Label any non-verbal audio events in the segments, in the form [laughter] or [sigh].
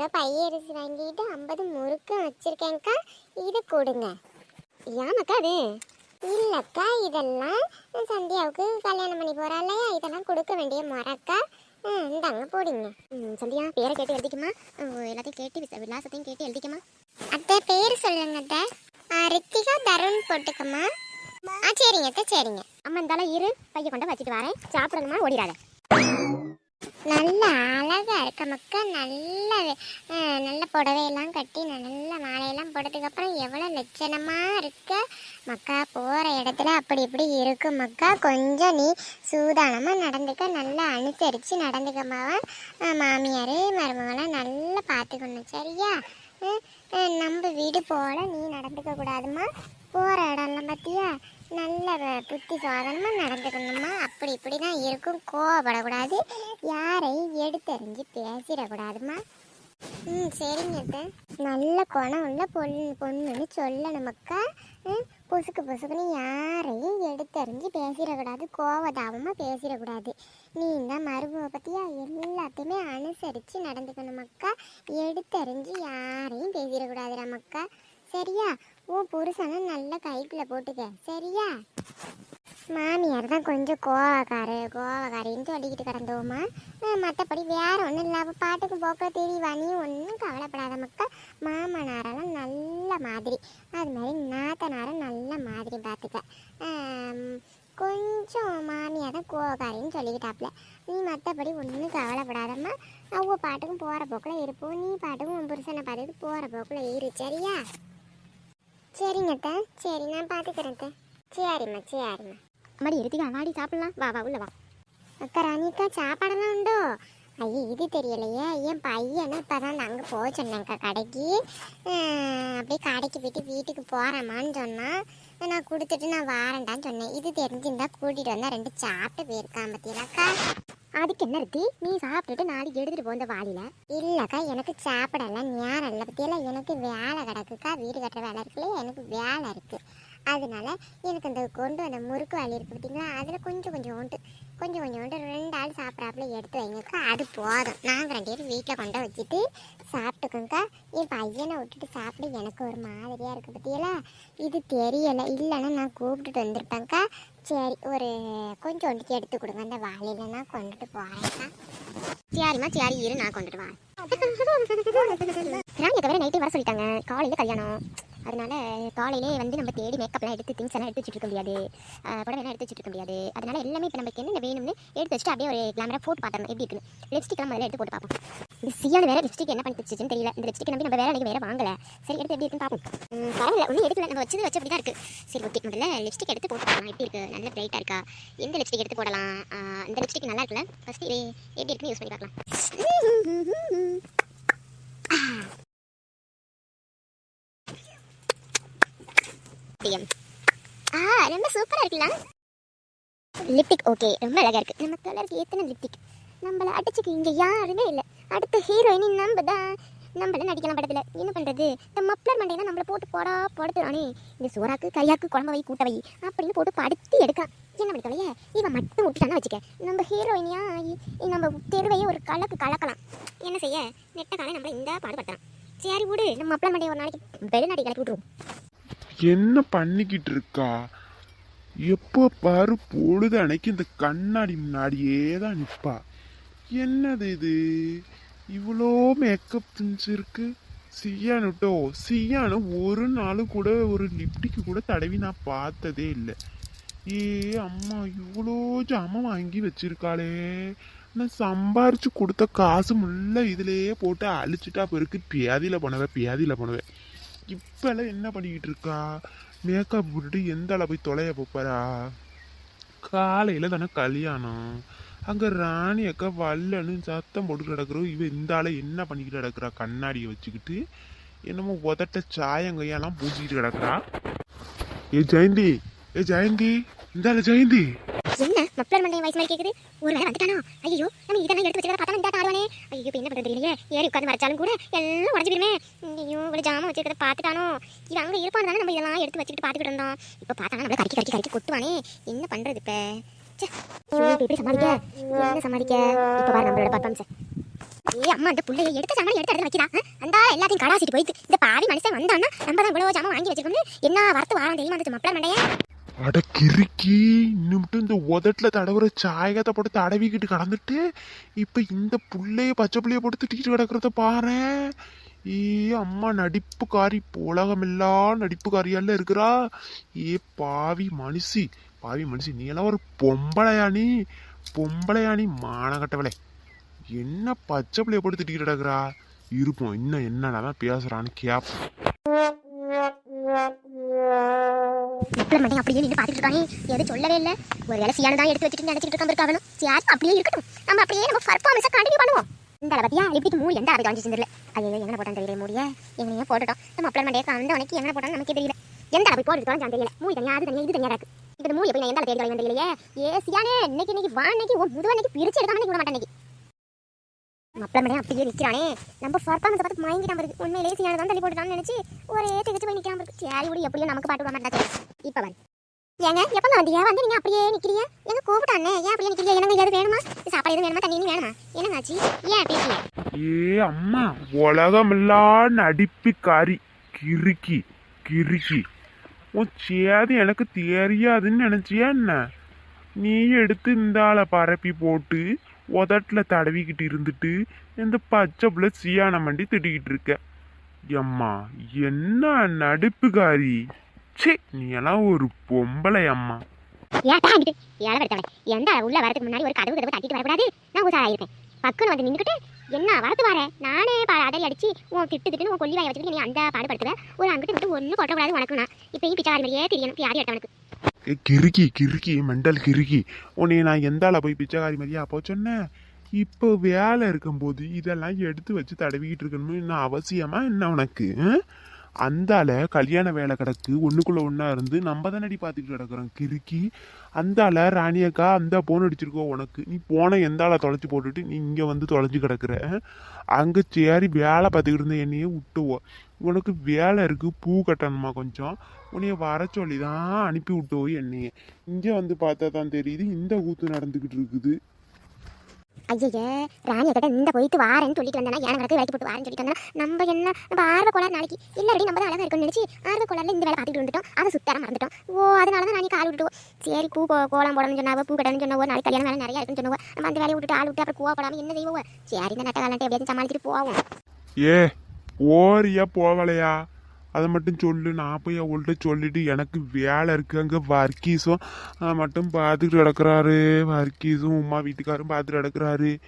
அதுக்காண்டி கிலோ பையரிசி வாங்கிட்டு ஐம்பது முறுக்கு வச்சிருக்கேன்க்கா. இது கொடுங்க. ஏமாக்கா அது? இல்லைக்கா இதெல்லாம் சந்தியாவுக்கு கல்யாணம் பண்ணி போறா இல்லையா? இதெல்லாம் கொடுக்க வேண்டிய மரக்கா? இந்தாங்க போடுங்க. ம், சந்தியா பேரை கேட்டு எழுதிக்குமா? எல்லாத்தையும் கேட்டு விலாசத்தையும் கேட்டு எழுதிக்குமா? அத்தை பேர் சொல்லுங்க அத்தை. ரித்திகா தருண் போட்டுக்கம்மா. ஆ சரிங்க அத்தை சரிங்க. அம்மா இருந்தாலும் இரு. பையன் கொண்டு வச்சுட்டு வரேன். சாப்பிடணுமா? ஓடிடாத. நல்ல அழகாக இருக்க. மக்கா நல்ல நல்ல புடவையெல்லாம் கட்டி நல்ல மாலையெல்லாம் போட்டதுக்கப்புறம் எவ்வளோ லட்சணமாக இருக்க. மக்கா போகிற இடத்துல அப்படி இப்படி இருக்கும். மக்கா கொஞ்சம் நீ சூதானமாக நடந்துக்க. நல்லா அனுசரித்து நடந்துக்கமாவா மாமியார் மருமகளாம் நல்லா பார்த்துக்கணும். சரியா? நம்ம வீடு போல நீ நடந்துக்க கூடாதுமா போகிற இடம்லாம் பார்த்தியா நல்ல புத்தி சாதனமா நடந்துக்கணுமா? அப்படி இப்படி தான் இருக்கும். கோவப்படக்கூடாது. யாரையும் எடுத்தறிஞ்சு பேசிடக்கூடாதுமா. ம் சரிங்க நல்ல குணம் உள்ள பொண்ணு பொண்ணுன்னு சொல்லணும் மக்கா. பொசுக்கு பொசுக்குன்னு யாரையும் எடுத்தறிஞ்சு பேசிடக்கூடாது. கோவதாபமாக பேசிடக்கூடாது. நீ இந்த மருமக பற்றியா எல்லாத்தையுமே அனுசரித்து நடந்துக்கணும் மக்கா. எடுத்தறிஞ்சு யாரையும் பேசிடக்கூடாது மக்கா. சரியா? உன் புருஷனை நல்ல கைக்குள்ளே போட்டுக்க. சரியா? மாமியார் தான் கொஞ்சம் கோவக்காரு கோவக்காரின்னு சொல்லிக்கிட்டு கிடந்தோமா? மற்றபடி வேற ஒன்றும் இல்லாமல் பாட்டுக்கு போக்க தெரியவா நீ ஒன்றும் கவலைப்படாத மக்கள். மாமனாரெல்லாம் நல்ல மாதிரி. அது மாதிரி நாத்தனாரும் நல்ல மாதிரி பார்த்துக்க கொஞ்சம் மாமியார் தான் கோவக்காரின்னு சொல்லிக்கிட்டாப்ல. நீ மற்றபடி ஒன்றும் கவலைப்படாதம்மா. அவங்க பாட்டுக்கும் போகிற போக்கில் இருப்போம் நீ பாட்டுக்கும் உன் புருஷனை பார்த்துட்டு போகிற போக்கில் இரு. சரியா? சரிங்க அத்தை. சரி நான் பார்த்துக்கிறேன் அத்தை. சரிம்மா சரிம்மா மடி ரித்திகா வாடி சாப்பிடலாம். வா வா உள்ள வா. அக்கா ராணிக்கா சாப்பாடெல்லாம் உண்டோ? ஐயோ இது தெரியலையே. என் பையனை இப்போ தான் நாங்கள் போக சொன்னேங்க்கா கடைக்கு. அப்படியே கடைக்கு போயிட்டு வீட்டுக்கு போகிறேம்மான்னு சொன்னான் நான் கொடுத்துட்டு நான் வாரேன்டான்னு சொன்னேன். இது தெரிஞ்சிருந்தா கூட்டிகிட்டு வந்தால் ரெண்டு சாப்பிட்டு போயிருக்கான் பத்தியிலக்கா அதுக்கு என்ன இருக்கு? நீ சாப்பிட்டுட்டு நாளைக்கு எடுத்துட்டு போந்த வாளியில. இல்லைக்கா எனக்கு சாப்பிடலாம் நேரம் இல்லை. பத்தியெல்லாம் எனக்கு வேலை கிடக்குக்கா. வீடு கட்டுற வேலை இருக்குல்ல எனக்கு வேலை இருக்குது அதனால எனக்கு அந்த கொண்டு வந்த முறுக்கு வாளி இருக்கு பார்த்தீங்களா? அதில் கொஞ்சம் கொஞ்சம் உண்டு கொஞ்சம் உண்டு ரெண்டு ஆள் சாப்பிட்றாப்புல எடுத்து வைங்கக்கா. அது போதும். நாங்கள் ரெண்டு பேரும் வீட்டில் கொண்டு வச்சுட்டு சாப்பிட்டுக்கோங்கக்கா. என் பையனை விட்டுட்டு சாப்பிட. எனக்கு ஒரு மாதிரியாக இருக்குது பற்றியெல்லாம் இது தெரியலை. இல்லைன்னா நான் கூப்பிட்டுட்டு வந்திருப்பேன்க்கா. சரி ஒரு கொஞ்சம் ஒன்றுக்கு எடுத்து கொடுங்க. அந்த வாளியில் நான் கொண்டுட்டு போகிறேன்க்கா சரிம்மா சரி இரு. நான் கொண்டுட்டு வரேன். [laughs] நைட்டே வர சொல்லிட்டாங்க. காலையில கல்யாணம். அதனால காலையிலே வந்து நம்ம தேடி மேக்கப்லாம் எடுத்து திங்ஸ் எல்லாம் எடுத்து வச்சுட்டு இருக்க முடியாது. அஹ் எல்லாம் எடுத்து வச்சுட்டு இருக்க முடியாது. அதனால எல்லாமே இப்போ நமக்கு என்ன வேணும்னு எடுத்து வச்சுட்டு அப்படியே ஒரு கிளாமரா போட்டு பார்த்தோம் எப்படி இருக்குன்னு? லிப்ஸ்டிக்லாம் முதல்ல எடுத்து போட்டு பார்ப்போம். இந்த சியான வேற லிப்ஸ்டிக் என்ன பண்ணி தெரியல. இந்த லிப்ஸ்டிக் நம்பி நம்ம வேற அன்னைக்கு வேற வாங்கல. சரி எடுத்து எப்படி இருக்குன்னு பார்ப்போம். பரவாயில்ல. ஒன்றும் எடுக்கல. நம்ம வச்சது வச்சு அப்படி தான் இருக்கு. சரி ஓகே முதல்ல லிப்ஸ்டிக் எடுத்து போட்டு பார்க்கலாம். எப்படி இருக்குது நல்ல பிரைட்டாக இருக்கா? எந்த லிப்ஸ்டிக் எடுத்து போடலாம்? இந்த லிப்ஸ்டிக் நல்லா இருக்குல்ல? ஃபஸ்ட்டு இது எப்படி இருக்குன்னு யூஸ் பண்ணி பார்க்கலாம். சத்தியம் ஆ ரொம்ப சூப்பராக இருக்குல்ல? லிப்டிக் ஓகே ரொம்ப அழகாக இருக்குது நம்ம கலருக்கு எத்தனை லிப்டிக் நம்மளை அடிச்சுக்கு இங்கே யாருமே இல்லை. அடுத்த ஹீரோயின் நம்ம தான். நம்மள நடிக்கலாம் படத்தில்? என்ன பண்ணுறது இந்த மப்ளர் மண்டையை நம்மளை போட்டு போடா படுத்துறானே இந்த சோறாக்கு கரியாக்கு குழம்பு வை கூட்ட வை அப்படின்னு போட்டு படுத்தி எடுக்கான் என்ன பண்ணிக்கலையே இவன் மட்டும் விட்டுட்டானா வச்சுக்க. நம்ம ஹீரோயினியா நம்ம தெருவையே ஒரு கலக்கு கலக்கலாம். என்ன செய்ய? நெட்டக்காரன் நம்மள இந்த பாடுபடுறான் சரி விடு நம்ம மப்ளர் மண்டையை ஒரு நாளைக்கு வெளிநாட்டி கலக்கி விட்டுருவோம் என்ன பண்ணிக்கிட்டு இருக்கா எப்போ பாரு பொழுது அன்னைக்கு இந்த கண்ணாடி முன்னாடியே தான் நிற்பா என்னது இது? இவ்வளோ மேக்கப் திங்ஸ் இருக்கு. சியானுட்டோ? சியானு ஒரு நாள் கூட ஒரு லிப்டிக்கு கூட தடவி நான் பார்த்ததே இல்லை. ஏ அம்மா இவ்வளோ ஜாமான் வாங்கி வச்சிருக்காளே. நான் சம்பாரிச்சு கொடுத்த காசு முள்ள இதுலேயே போட்டு அழிச்சிட்டா பிறகு பியாதியில் பண்ணுவேன் பியாதியில் பண்ணுவேன் இப்பெல்லாம் என்ன பண்ணிக்கிட்டு இருக்கா? மேக்கப் போட்டுட்டு எந்த அளவு போய் தொலைய போப்பாரா காலையில் தானே கல்யாணம். அங்கே ராணி அக்கா வல்லன்னு சத்தம் போட்டு கிடக்குறோம் இவன் இந்த ஆளை என்ன பண்ணிக்கிட்டு கிடக்குறா? கண்ணாடியை வச்சுக்கிட்டு என்னமோ உதட்ட சாயங்கையெல்லாம் பூச்சிக்கிட்டு கிடக்குறா. ஏ ஜெயந்தி. ஏ ஜெயந்தி. இந்த ஜெயந்தி. என்ன? மப்ளர் மண்டை வயசு மாதிரி கேக்குது. ஒரு வேலை வந்துட்டானா? ஐயோ நம்ம இதெல்லாம் எடுத்து வச்சுக்கிறத பார்த்தா இந்த ஆடுவானே. ஐயோ இப்போ என்ன பண்றது இல்லையே ஏறி உட்காந்து மறைச்சாலும் கூட எல்லாம் உடஞ்சு போயிருமே. ஐயோ இவ்வளோ ஜாமம் வச்சுக்கிறத பார்த்துட்டானோ? இவன் அங்கே இருப்பான் தானே நம்ம இதெல்லாம் எடுத்து வச்சுக்கிட்டு பார்த்துக்கிட்டு இருந்தோம் இப்போ பார்த்தானா நம்மள கறிக்கி கறிக்கி கறிக்கி கொட்டுவானே. என்ன பண்றது இப்போ? எப்படி சமாளிக்க. என்ன சமாளிக்க? இப்போ பாரு நம்மளோட பர்ஃபார்மன்ஸ் ஏ அம்மா அந்த புள்ளைய எடுத்த சாமான் எடுத்து எடுத்து வைக்கிறா. அந்த எல்லாத்தையும் கடாசிட்டு போயிட்டு இந்த பாவி மனுஷன் வந்தான்னா நம்ம தான் இவ்வளவு ஜாமான் வாங்கி வச்சிருக்கோம்னு என்ன வரத்து வாரம் தெரியுமா அந்த மப்பள மண்டைய? அட கிறுக்கி இன்னும் இந்த உதட்டில் தடவுற சாயகத்தை போட்டு தடவிக்கிட்டு கடந்துட்டு இப்போ இந்த புள்ளைய பச்சை புள்ளைய போட்டு திட்டிக்கிட்டு கிடக்குறத பாரு. ஏ அம்மா நடிப்புக்காரி உலகமெல்லாம் நடிப்புக்காரியால இருக்கிறா. ஏ பாவி மனுஷி பாவி மனுஷி நீ எல்லாம் ஒரு பொம்பளையா நீ பொம்பளையா நீ மானகட்டவளே. என்ன பச்சை பிள்ளைய போட்டு திட்டிக்கிட்டு கிடக்குறா? இருப்போம் இன்னும் என்னதான் பேசுறான்னு கேட்போம் மப்பள மண்டைய அப்படியே நின்று பார்த்துட்டு இருக்கானே. எதுவும் சொல்லவே இல்லை. ஒரு வேலை சியான தான் எடுத்து வச்சுட்டு நினைச்சிட்டு இருக்காம இருக்காவணும் சியாரி அப்படியே இருக்கட்டும். நம்ம அப்படியே நம்ம பர்ஃபார்மன்ஸை கண்டினியூ பண்ணுவோம். இந்த பத்தியா எப்படி மூடி எந்த அளவு காஞ்சி செஞ்சிடல ஐயோ எங்க போட்டான்னு தெரியல மூடிய. எங்கேயும் போட்டுட்டோம். நம்ம மப்பள மண்டைய கலந்து உனக்கு எங்க போட்டான்னு நமக்கு தெரியல. எந்த அளவு போட்டு தெரியல. மூடி தனியா அது தனியா இது தனியா இருக்கு இப்போ மூடி எப்படி நான் எந்த அளவு தேடி தொலைவன் தெரியலையே ஏ சியானே இன்னைக்கு இன்னைக்கு வா இன்னைக்கு உன் முதுவ இன்னைக்கு பிரிச்சு எடுக்காம இன்னைக்கு விட மாட்டேன் இன்னைக்கு. மப்பள மண்டைய அப்படியே நிற்கிறானே நம்ம பர்ஃபார்மன்ஸ் பார்த்து மயங்கிட்டாம இருக்கு உண்மையிலேயே சியான தான் தள்ளி போட்டுட்டான்னு நினச்சி ஒரே திகச்சு போய் நிக்காம இருக்கு சரி விடு எப்படியோ நமக்கு பாட்டு விட மாட்டாச்சு இப்ப வந்து ஏங்க எப்பங்க வந்தீங்க வந்து நீங்க அப்படியே நிக்கிறீங்க? எங்க கூப்பிட்டானே? ஏன் அப்படியே நிக்கிறீங்க? எனக்கு எது வேணுமா? சாப்பாடு எதுவும் வேணுமா? தண்ணி வேணுமா? என்னங்க ஆச்சு? ஏன் பேசுங்க ஏ அம்மா உலகமெல்லாம் நடிப்புக்காரி. கிறுக்கி கிறுக்கி. உன் சேது எனக்கு தெரியாதுன்னு நினைச்சியா என்ன? நீ எடுத்து இந்த ஆளை பரப்பி போட்டு உதட்டில் தடவிக்கிட்டு இருந்துட்டு இந்த பச்சை புள்ள சியான மண்டி திட்டிக்கிட்டு இருக்க. எம்மா என்ன நடிப்புகாரி சே நீ எல்லாம் ஒரு பொம்பளை அம்மா. எந்த உள்ள வரதுக்கு முன்னாடி ஒரு கதவு கதவு தட்டிட்டு வரக்கூடாது? நான் உசாரா இருப்பேன். பக்குன்னு வந்து நின்றுக்கிட்டு என்ன வரது வர? நானே பா அதறி அடிச்சு உன் திட்டு திட்டுன்னு உன் கொல்லி வாய வச்சுட்டு நீ அந்த பாடுபடுத்துவேன் ஒரு அங்கிட்டு மட்டும் ஒன்றும் கொட்டக்கூடாது உனக்கு நான் இப்பயும் பிச்சாரி மாதிரியே தெரியணும் யாரும் எடுத்தவனுக்கு. ஏ கிறுக்கி கிறுக்கி மெண்டல் கிறுக்கி. உன்னை நான் எந்த ஆளை போய் பிச்சைக்காரி மாதிரியா? அப்போ சொன்னேன் இப்போ வேலை இருக்கும்போது இதெல்லாம் எடுத்து வச்சு தடவிக்கிட்டு இருக்கணும்னு என்ன அவசியமா? என்ன உனக்கு ஆ? அந்த கல்யாண வேலை கிடக்கு ஒன்றுக்குள்ளே ஒன்றா இருந்து நம்ம தானடி பார்த்துக்கிட்டு கிடக்குறோம். கிறுக்கி அந்த ராணியக்கா அந்த போன் அடிச்சிருக்கோ உனக்கு. நீ போனை எந்த ஆளை தொலைச்சி போட்டுட்டு நீ இங்கே வந்து தொலைஞ்சு கிடக்குற? அங்கே சேரி வேலை பார்த்துக்கிட்டு இருந்த என்னையே விட்டுவோ உனக்கு வேலை இருக்குது பூ கட்டணுமா கொஞ்சம்? உன்னைய வர சொல்லி தான் அனுப்பி விட்டோ என்னைய. இங்கே வந்து பார்த்தா தான் தெரியுது இந்த கூத்து நடந்துக்கிட்டு இருக்குது. ஐயையே ராணியை கிட்ட இந்த போயிட்டு வாரேன்னு சொல்லிட்டு வந்தேன்னா ஏன் கிடக்கு வேலைக்கு போட்டு வாரேன்னு சொல்லிட்டு வந்தேன்னா நம்ம என்ன நம்ம ஆர்வ கோளாறு நாளைக்கு. இல்லடி நம்ம தான் அழகாக இருக்கும்னு நினச்சி ஆர்வ கோளாறுல இந்த வேலை பார்த்துட்டு வந்துட்டோம். அதை சுத்தார மறந்துட்டோம். ஓ அதனால தான் நாளைக்கு ஆள் விட்டுவோம் சரி பூ கோலம் போடணும்னு சொன்னாவோ பூ கட்டணும்னு சொன்னவோ நாளைக்கு கல்யாணம் வேலை நிறையா இருக்குன்னு சொன்னவோ நம்ம அந்த வேலையை விட்டுட்டு ஆள் விட்டு அப்புறம் கோவப்படாம என்ன செய்வோம் சரி இந்த நட்ட காலன்ட்டு எப்படியாச்சும் சமாளிச்சுட்டு போவோம். ஏ ஓரியா போவலையா அதை மட்டும் சொல்லு நான் போய் அவள்கிட்ட சொல்லிட்டு எனக்கு வேலை இருக்கு அங்கே வர்க்கீஸும். அதை மட்டும் பார்த்துட்டு கிடக்குறாரு. வர்க்கீஸும் உமா வீட்டுக்காரும் பார்த்துட்டு கிடக்குறாரு.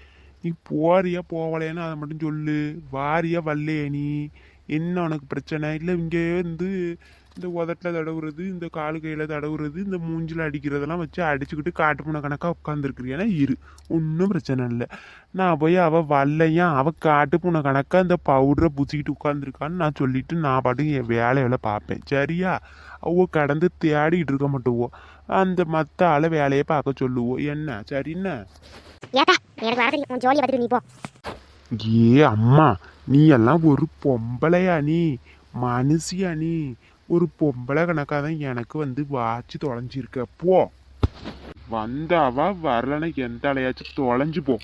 நீ போறியா போகலையான்னு அதை மட்டும் சொல்லு. வாரியா வரலையே நீ. என்ன உனக்கு பிரச்சனை? இல்லை இங்கே வந்து இந்த உதட்டில் தடவுறது இந்த காலு கையில் தடவுறது இந்த மூஞ்சில் அடிக்கிறதெல்லாம் வச்சு அடிச்சுக்கிட்டு காட்டு பூனை கணக்காக உட்காந்துருக்குறியானா இரு ஒன்றும் பிரச்சனை இல்லை. நான் போய் அவள் வரலையா அவள் காட்டு பூனை கணக்காக இந்த பவுடரை பூச்சிக்கிட்டு உட்காந்துருக்கான்னு நான் சொல்லிட்டு நான் பாட்டுக்கு என் வேலையில பார்ப்பேன். சரியா? அவ கடந்து தேடிட்டு இருக்க மாட்டுவோ. அந்த மற்ற ஆளை வேலையை பார்க்க சொல்லுவோம் என்ன? சரிண்ணா ஏ அம்மா நீ எல்லாம் ஒரு பொம்பளையா நீ மனுஷியா நீ. ஒரு பொம்பளை கணக்காக தான் எனக்கு வந்து வாச்சு தொலைஞ்சிருக்க. போ. வந்தாவா வரலன்னா எந்த அலையாச்சும் தொலைஞ்சு போ.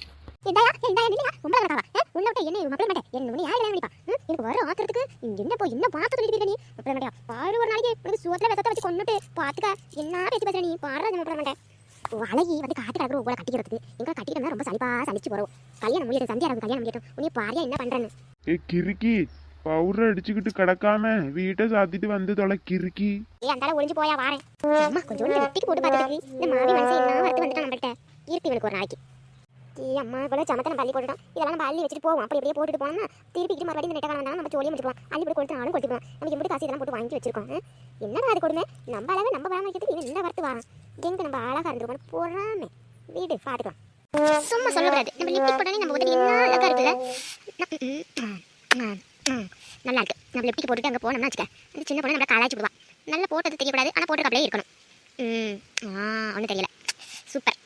அழகி வந்து காட்டு கிடக்குற உங்களை கட்டிக்கிறதுக்கு. எங்க கட்டிக்கிறதா ரொம்ப சலிப்பா சலிச்சு போறோம். கல்யாணம் முடியட்டும் சந்தியா கல்யாணம் முடியட்டும். உன்னை பாரியா என்ன பண்றேன்னு? ஏ கிறுக்கி. பவுடர் அடிச்சுக்கிட்டு கிடக்காம வீட்டை சாத்திட்டு வந்து தொலை கிறுக்கி. ஏ அந்தால ஒளிஞ்சு போயா வாரேன் அம்மா கொஞ்சம் வெட்டிக்கு போட்டு பார்த்துட்டு இந்த மாவி மனசு என்ன வரத்து வந்துட்டான் நம்மகிட்ட இருக்கு இவனுக்கு ஒரு நாளைக்கு ஏ அம்மா இவ்வளோ சமத்தை நம்ம போட்டுட்டோம். இதெல்லாம் நம்ம அள்ளி வச்சுட்டு போவோம். அப்படி இப்படியே போட்டுட்டு போனோம்னா திருப்பிட்டு மறுபடியும் இந்த நெட்டை வந்தாலும் நம்ம ஜோலியை முடிச்சுக்கலாம் அள்ளி இப்படி கொடுத்து நானும் கொடுத்துக்கலாம் நம்ம எப்படி காசு இதெல்லாம் போட்டு வாங்கி வச்சிருக்கோம். என்னடா அது கொடுமை? நம்ம அளவு நம்ம இவன் வரத்து எங்க நம்ம அழகா இருந்துருக்கோம் போறாமே. வீடு சும்மா சொல்லக்கூடாது. நம்ம லிப்டிக் போட்டாலே நம்ம என்ன அழகா இருக்குல்ல? நல்லா இருக்கு நம்ம லிப்டிக் போட்டுட்டு அங்கே போனோம்னா வச்சுக்க அந்த சின்ன பொண்ணு நம்மளை காலாச்சு விடுவான் நல்லா போட்டது தெரியக்கூடாது ஆனால் போட்டுருக்காப்லே இருக்கணும். ஆ ஒன்றும் தெரியல. சூப்பர்.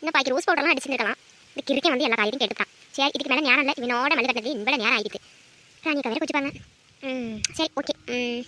இன்னும் பாக்கி ரோஸ் பவுடர்லாம் அடிச்சுருக்கலாம் இந்த கிரிக்கை வந்து எல்லா காலையும் கேட்டுட்டான். சரி இதுக்கு மேலே நேரம் இல்லை. இவனோட மல்லு கட்டது இவ்வளோ நேரம் ஆகிடுது ராணி கவரை குச்சிப்பாங்க ம் சரி ஓகே. ம்.